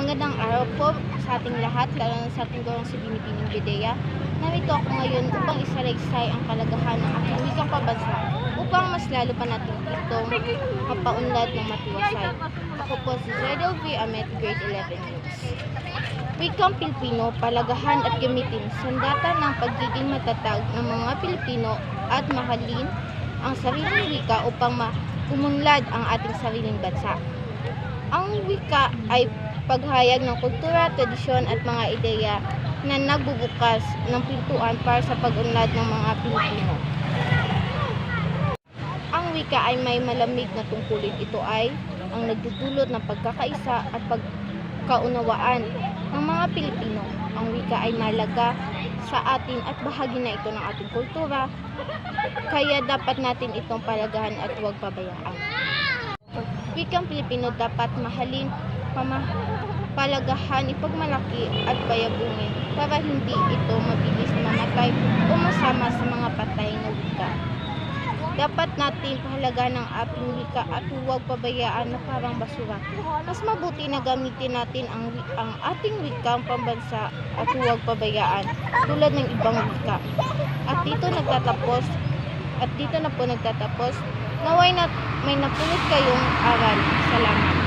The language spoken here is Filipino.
Magandang araw po sa ating lahat, lalo na sa ating gawang si Binibining Bidea. Narito ako ngayon upang isalaysay ang kalagahan ng ating wikang pabansa upang mas lalo pa natin itong mapaunlad ng matiwasay. Ako po si Zedel V. Amet, grade 11 News. Wikang Pilipino, palagahan at gamitin sandata ng pagiging matatag ng mga Pilipino at mahalin ang sariling wika upang maumunlad ang ating sariling bansa. Ang wika ay paghayag ng kultura, tradisyon at mga ideya na nagbubukas ng pintuan para sa pag-unlad ng mga Pilipino. Ang wika ay may malamig na tungkulin. Ito ay ang nagdudulot ng pagkakaisa at pagkaunawaan ng mga Pilipino. Ang wika ay malaga sa atin at bahagi na ito ng ating kultura, kaya dapat natin itong palagahan at huwag pabayaan. Wikang Pilipino dapat mahalin, pama, palagahan, ipagmalaki at bayabungin para hindi ito mabilis mamatay o masama sa mga patay na wika. Dapat natin pahalagahan ang ating wika at huwag pabayaan na parang basura. Mas mabuti na gamitin natin ang, ang ating wikang pambansa at huwag pabayaan tulad ng ibang wika. At dito nagtatapos at dito na po nagtatapos. Na may napulot kayong aral. Salamat.